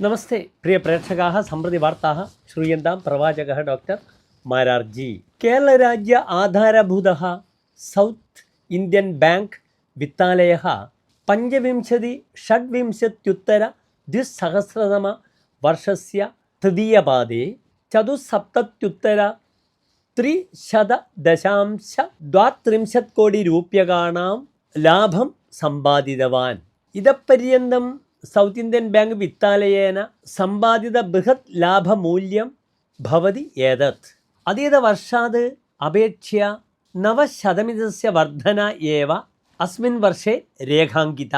നമസ്തേ. പ്രിയ പ്രേക്ഷകാ സമൃദ്ധി വാർത്താ ശ്രൂയന്താം പ്രവാചക ഡോക്ടർ മാരാർജി. കേരളരാജ്യ ആധാരഭൂത സൗത്ത് ഇന്ത്യൻ ബാങ്ക് വിത്താലയ പഞ്ചവിംശതി ഷഡ്വിംശത്യുത്തര ദ്വിസഹസ്രതമ വർഷസ്യ തൃതീയപാദേ ചതുസപ്തത്യുത്തര ത്രിശതദശാംശ ദ്വാത്രിംശത് കോടി രൂപ്യകാണാം ലാഭം സമ്പാദിതവാൻ. ഇതപര്യന്തം സൗത്ത് ഇന്ത്യൻ ബാങ്ക് വിത്താലയേന സമ്പാദിത ബൃഹത് ലാഭമൂല്യം ഭവതി ഏതത്? അതീത വർഷാത്? അപേക്ഷ്യ നവശതമിതസ്യ വർധന ഏവ? അസ്മിൻ വർഷേ രേഖാങ്കിത.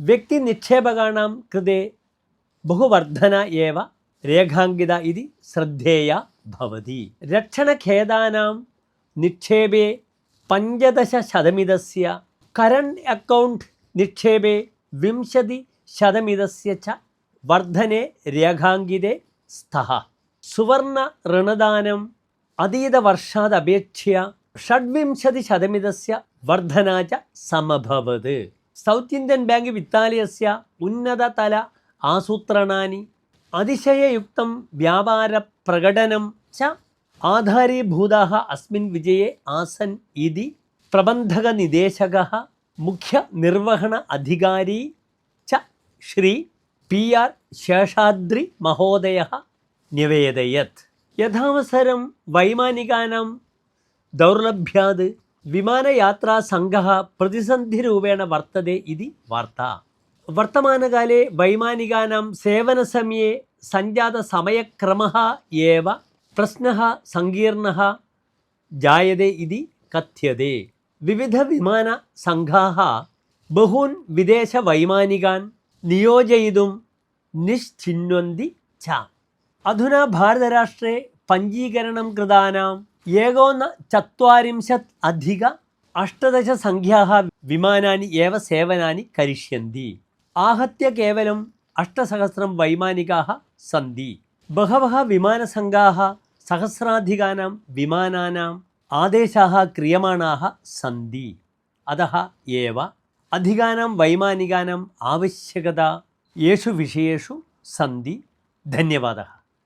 വ്യക്തി നിക്ഷേപകാണാം കൃതേ ബഹുവർധന ഏവ? രേഖാങ്കിത ഇതി ശ്രദ്ധേയ ഭവതി. രക്ഷണഖേദാനാം നിക്ഷേപേ പഞ്ചദശ ശതമിതസ്യ. കറണ്ട് അക്കൗണ്ട് നിക്ഷേപേ വിംശതി ശതമിതസ്യ ച വർധനെ രേഖാങ്കിതേ സ്ഥ സുവർണ ഋണദാനം അതീത വർഷാദപേക്ഷയ ഷഡ്വിംശതി ശതമിതസ്യ വർധനാച സമഭവത്. സൗത്ത് ഇന്ത്യൻ ബാങ്ക് വിത്താലയസ്യ ഉന്നതതല ആസൂത്രണാനി അതിശയയുക്തം വ്യാപാര പ്രകടനം ച ആധാരീഭൂതാ അസ്മിൻ വിജയെ ആസൻ ഇതി പ്രബന്ധകനിദേശക മുഖ്യ നിർവഹണ അധികാരി च श्री पि आर् शेषाद्रिमहोदयः न्यवेदयत् यथावसरं वैमानिकानां दौर्लभ्यात् विमानयात्रासङ्घः प्रतिसन्धिरूपेण वर्तते इति वार्ता वर्तमानकाले वैमानिकानां सेवनसमये सञ्जातसमयक्रमः एव प्रश्नः सङ्कीर्णः जायते इति कथ्यते विविधविमानसङ्घाः बहून् विदेशवैमानिकान् नियोजयितुं निश्चिन्वन्ति च अधुना भारतराष्ट्रे पञ्जीकरणं कृतानाम् एकोन चत्वारिंशत् अधिक अष्टदशसङ्ख्याः विमानानि एव सेवनानि करिष्यन्ति आहत्य केवलम् अष्टसहस्रं वैमानिकाः सन्ति बहवः विमानसङ्घाः सहस्राधिकानां विमानानाम् आदेशाः क्रियमाणाः सन्ति अतः एव അധികാനാം വൈമാനികാനാം ആവശ്യകത യേശു വിഷയേഷു സന്ധി. ധന്യവാദ.